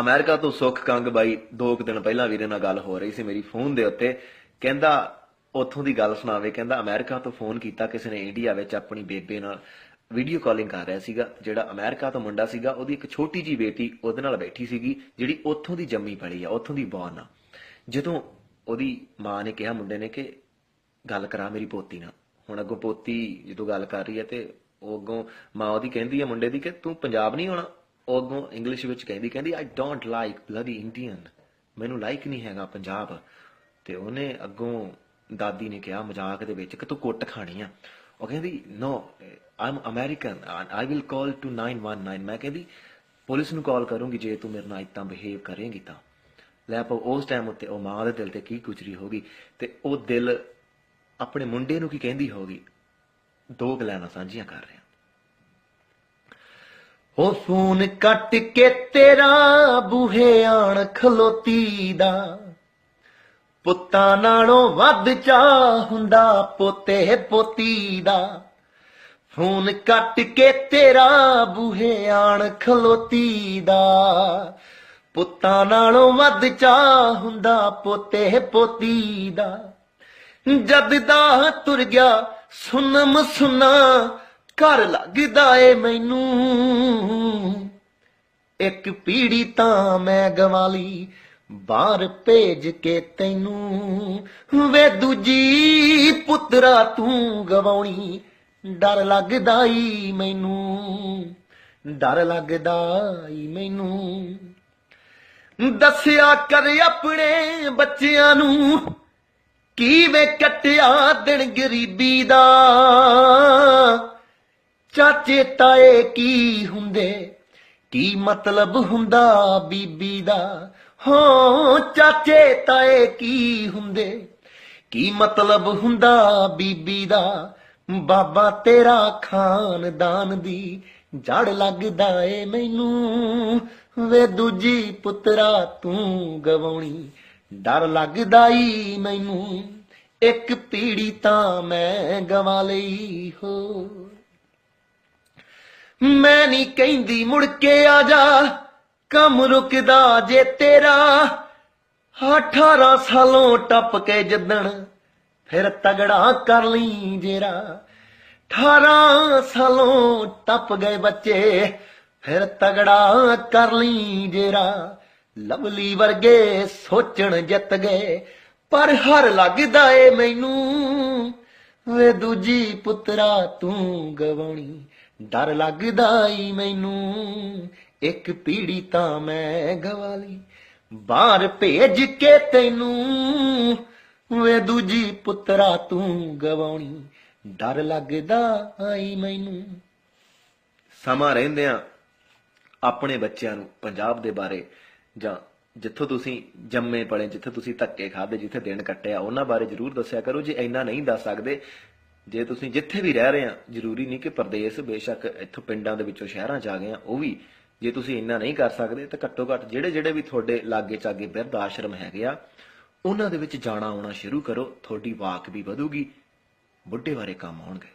America ਤੋਂ ਸੁਖ ਕੰਗ ਬਾਈ ਦੋ ਕੁ ਦਿਨ ਪਹਿਲਾਂ ਵੀਰੇ ਨਾਲ ਗੱਲ ਹੋ ਰਹੀ ਸੀ ਮੇਰੀ ਫੋਨ ਦੇ ਉੱਤੇ। ਕਹਿੰਦਾ, ਉੱਥੋਂ ਦੀ ਗੱਲ ਸੁਣਾਵੇ। ਕਹਿੰਦਾ, ਅਮਰੀਕਾ ਤੋਂ ਫੋਨ ਕੀਤਾ ਕਿਸੇ ਨੇ ਇੰਡੀਆ ਵਿੱਚ ਆਪਣੀ ਬੇਬੇ ਨਾਲ। ਵੀਡੀਓ ਕਾਲਿੰਗ ਕਰ ਰਿਹਾ ਸੀਗਾ, ਜਿਹੜਾ ਅਮਰੀਕਾ ਤੋਂ ਮੁੰਡਾ ਸੀਗਾ, ਉਹਦੀ ਇੱਕ ਛੋਟੀ ਜੀ ਬੇਟੀ ਉਹਦੇ ਨਾਲ ਬੈਠੀ ਸੀਗੀ, ਜਿਹੜੀ ਉੱਥੋਂ ਦੀ ਜੰਮੀ ਪਲੀ ਆ, ਉੱਥੋਂ ਦੀ ਬੌਰਨ ਆ। ਜਦੋਂ ਉਹਦੀ ਮਾਂ ਨੇ ਕਿਹਾ ਮੁੰਡੇ ਨੇ ਕਿ, ਗੱਲ ਕਰਾ ਮੇਰੀ ਪੋਤੀ ਨਾਲ। ਹੁਣ ਅੱਗੋਂ ਪੋਤੀ ਜਦੋਂ ਗੱਲ ਕਰ ਰਹੀ ਹੈ ਤੇ ਉਹ ਅੱਗੋਂ ਮਾਂ ਉਹਦੀ ਕਹਿੰਦੀ ਹੈ ਮੁੰਡੇ ਦੀ ਕਿ, ਤੂੰ ਪੰਜਾਬ ਨਹੀਂ ਆਉਣਾ? ਉਹ ਅੱਗੋਂ ਇੰਗਲਿਸ਼ ਵਿੱਚ ਕਹਿੰਦੀ ਕਹਿੰਦੀ I don't like bloody Indian ਮੈਨੂੰ ਲਾਈਕ ਨਹੀਂ ਹੈਗਾ ਪੰਜਾਬ। ਤੇ ਉਹਨੇ ਅੱਗੋਂ ਦਾਦੀ ਨੇ ਕਿਹਾ ਮਜ਼ਾਕ ਦੇ ਵਿੱਚ ਕਿ ਤੂੰ ਕੁੱਟ ਖਾਣੀ ਆ। ਉਹ ਕਹਿੰਦੀ no I'm American I will call to 919 ਮੈਂ ਕਹਿੰਦੀ, ਪੁਲਿਸ ਨੂੰ ਕਾਲ ਕਰੂੰਗੀ ਜੇ ਤੂੰ ਮੇਰੇ ਨਾਲ ਇਦਾਂ ਬਿਹੇਵ ਕਰੇਂਗੀ ਤਾਂ। ਲੈ ਆਪਾਂ ਉਸ ਟਾਈਮ ਉੱਤੇ ਉਹ ਮਾਂ ਦੇ ਦਿਲ ਤੇ ਕੀ ਗੁਜ਼ਰੀ ਹੋਗੀ ਤੇ ਉਹ ਦਿਲ ਆਪਣੇ ਮੁੰਡੇ ਨੂੰ ਕੀ ਕਹਿੰਦੀ ਹੋਗੀ ਦੋ ਗੱਲਾਂ ਸਾਂਝੀਆਂ ਕਰ ਰਿਹਾ। ਉਹ ਫੋਨ ਕੱਟ ਕੇ ਤੇਰਾ ਬੂਹੇ ਆਣ ਖਲੋਤੀ ਦਾ। ਪੁੱਤਾਂ ਨਾਲੋਂ ਵੱਧ ਚਾਹ ਹੁੰਦਾ ਪੋਤੇ ਪੋਤੀ ਦਾ। ਫੋਨ ਕੱਟ ਕੇ ਤੇਰਾ ਬੂਹੇ ਆਣ ਖਲੋਤੀ ਦਾ। ਪੁੱਤਾਂ ਨਾਲੋਂ ਵੱਧ ਚਾਹ ਹੁੰਦਾ ਪੋਤੇ ਪੋਤੀ ਦਾ। ਜਦ ਦਾ ਤੁਰ ਗਿਆ ਸੁਨਮ ਸੁਨਾ ਘਰ ਲੱਗਦਾ ਏ ਮੈਨੂੰ। ਇੱਕ ਪੀੜੀ ਤਾਂ ਮੈਂ ਗਵਾ ਲਈ ਬਾਹਰ ਭੇਜ ਕੇ ਤੈਨੂੰ। ਵੇ ਦੂਜੀ ਪੁੱਤਰਾ ਤੂੰ ਗਵਾਉਣੀ, ਡਰ ਲੱਗਦਾ ਈ ਮੈਨੂੰ। ਡਰ ਲੱਗਦਾ ਈ ਮੈਨੂੰ। ਦੱਸਿਆ ਕਰ ਆਪਣੇ ਬੱਚਿਆਂ ਨੂੰ, ਕਿਵੇਂ ਕੱਟਿਆ ਦਿਨ ਗਰੀਬੀ ਦਾ। ਚਾਚੇ ਤਾਏ ਕੀ ਹੁੰਦੇ? ਕੀ ਮਤਲਬ ਹੁੰਦਾ ਬੀਬੀ ਦਾ? ਹੋ, ਚਾਚੇ ਤਾਏ ਕੀ ਹੁੰਦੇ? ਕੀ ਮਤਲਬ ਹੁੰਦਾ ਬੀਬੀ ਦਾ? ਬਾਬਾ ਤੇਰਾ ਖਾਨਦਾਨ ਦੀ ਜੜ ਲੱਗਦਾ ਏ ਮੈਨੂੰ। ਵੇ ਦੂਜੀ ਪੁੱਤਰਾ ਤੂੰ ਗਵਾਉਣੀ, ਡਰ ਲੱਗਦਾ ਈ ਮੈਨੂੰ। ਇੱਕ ਪੀੜੀ ਤਾਂ ਮੈਂ ਗਵਾ ਲਈ ਹੋ ਮੈਂ ਨਹੀਂ ਕਹਿੰਦੀ ਮੁੜ ਕੇ ਆ ਜਾ। ਕੰਮ ਰੁਕਦਾ ਜੇ ਤੇਰਾ। 18 ਸਾਲੋਂ ਟੱਪ ਕੇ ਜੱਦਣ, ਫਿਰ ਤਗੜਾ ਕਰ ਲਈ ਜੇਰਾ। 18 ਸਾਲੋਂ ਟੱਪ ਗਏ ਬੱਚੇ, ਫਿਰ ਤਗੜਾ ਕਰ ਲਈ ਜੇਰਾ। ਲਵਲੀ ਵਰਗੇ ਸੋਚਣ ਜਿੱਤ ਗਏ, ਪਰ ਹਰ ਲੱਗਦਾ ਏ ਮੈਨੂੰ, ਵੇ ਦੂਜੀ ਪੁੱਤਰਾ ਤੂੰ ਗਵਾਉਣੀ। ਡਰ ਲੱਗਦਾ ਈ ਮੈਨੂੰ। ਇੱਕ ਪੀੜੀ ਤਾਂ ਮੈਂ ਗਵਾ ਲਈ ਬਾਹਰ ਭੇਜ ਕੇ ਤੈਨੂੰ, ਵੇ ਦੂਜੀ ਪੁੱਤਰਾ ਤੂੰ ਗਵਾਉਣੀ। ਡਰ ਲੱਗਦਾ ਈ ਮੈਨੂੰ। ਸਮਾਂ ਰਹਿੰਦਿਆਂ ਆਪਣੇ ਬੱਚਿਆਂ ਨੂੰ ਪੰਜਾਬ ਦੇ ਬਾਰੇ ਜਾਂ ਜਿੱਥੋਂ ਤੁਸੀਂ ਜੰਮੇ ਪਲੇ, ਜਿੱਥੇ ਤੁਸੀਂ ਧੱਕੇ ਖਾਦੇ ਜਿੱਥੇ ਦਿਨ ਕੱਟਿਆ, ਉਹਨਾਂ ਬਾਰੇ ਜਰੂਰ ਦੱਸਿਆ ਕਰੋ। ਜੇ ਇੰਨਾ ਨਹੀਂ ਦੱਸ ਸਕਦੇ ਜੇ ਤੁਸੀਂ ਜਿੱਥੇ ਵੀ ਰਹਿ ਰਹੇ ਆ, ਜ਼ਰੂਰੀ ਨਹੀਂ ਕਿ ਪਰਦੇਸ ਬੇਸ਼ੱਕ ਇੱਥੋਂ ਪਿੰਡਾਂ ਦੇ ਵਿੱਚੋਂ ਸ਼ਹਿਰਾਂ 'ਚ ਆ ਗਏ ਆ, ਉਹ ਵੀ ਜੇ ਤੁਸੀਂ ਇੰਨਾ ਨਹੀਂ ਕਰ ਸਕਦੇ, ਤਾਂ ਘੱਟੋ ਘੱਟ ਜਿਹੜੇ ਜਿਹੜੇ ਵੀ ਤੁਹਾਡੇ ਲਾਗੇ ਚਾਗੇ ਬਿਰਧ ਆਸ਼ਰਮ ਹੈਗੇ ਆ, ਉਹਨਾਂ ਦੇ ਵਿੱਚ ਜਾਣਾ ਆਉਣਾ ਸ਼ੁਰੂ ਕਰੋ, ਤੁਹਾਡੀ ਵਾਕ ਵੀ ਵਧੂਗੀ, ਬੁੱਢੇ ਬਾਰੇ ਕੰਮ ਆਉਣਗੇ।